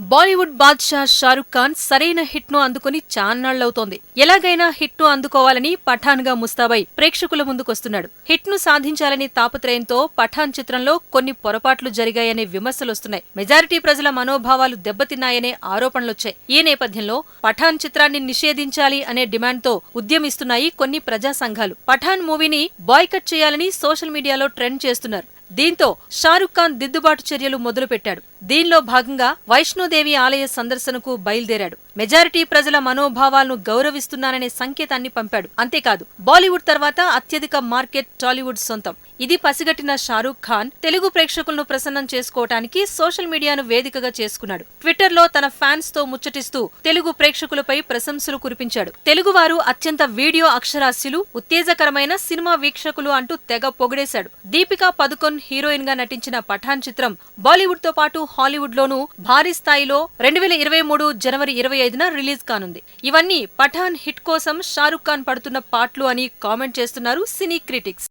బాలీవుడ్ బాద్షా షారుఖ్ ఖాన్ సరైన హిట్ను అందుకుని చాన్నాళ్ళవుతోంది ఎలాగైనా హిట్ను అందుకోవాలని పఠాన్గా ముస్తాబై ప్రేక్షకుల ముందుకొస్తున్నాడు. హిట్ను సాధించాలని తాపత్రయంతో పఠాన్ చిత్రంలో కొన్ని పొరపాట్లు జరిగాయనే విమర్శలొస్తున్నాయి. మెజారిటీ ప్రజల మనోభావాలు దెబ్బతిన్నాయనే ఆరోపణలొచ్చాయి. ఈ నేపథ్యంలో పఠాన్ చిత్రాన్ని నిషేధించాలి అనే డిమాండ్తో ఉద్యమిస్తున్నాయి కొన్ని ప్రజా సంఘాలు పఠాన్ మూవీని బాయ్కట్ చేయాలని సోషల్ మీడియాలో ట్రెండ్ చేస్తున్నారు. దీంతో షారుఖ్ ఖాన్ దిద్దుబాటు చర్యలు మొదలుపెట్టాడు. దీనిలో భాగంగా వైష్ణోదేవి ఆలయ సందర్శనకు బయలుదేరాడు. మెజారిటీ ప్రజల మనోభావాలను గౌరవిస్తున్నాననే సంకేతాన్ని పంపాడు. అంతేకాదు బాలీవుడ్ తర్వాత అత్యధిక మార్కెట్ టాలీవుడ్ సొంతం. ఇది పసిగట్టిన షారూఖ్ ఖాన్ తెలుగు ప్రేక్షకులను ప్రసన్నం చేసుకోవటానికి సోషల్ మీడియాను వేదికగా చేసుకున్నాడు. ట్విట్టర్లో తన ఫ్యాన్స్తో ముచ్చటిస్తూ తెలుగు ప్రేక్షకులపై ప్రశంసలు కురిపించాడు. తెలుగువారు అత్యంత వీడియో అక్షరాస్యులు ఉత్తేజకరమైన సినిమా వీక్షకులు అంటూ తెగ పొగిడేశాడు. దీపికా పదుకొన్ హీరోయిన్గా నటించిన పఠాన్ చిత్రం బాలీవుడ్తో పాటు హాలీవుడ్ లోనూ భారీ స్థాయిలో రెండు వేల ఇరవై మూడు జనవరి ఇరవై ఐదున రిలీజ్ కానుంది. ఇవన్నీ పఠాన్ హిట్ కోసం షారుఖ్ ఖాన్ పడుతున్న పాట్లు అని కామెంట్ చేస్తున్నారు సినీ క్రిటిక్స్.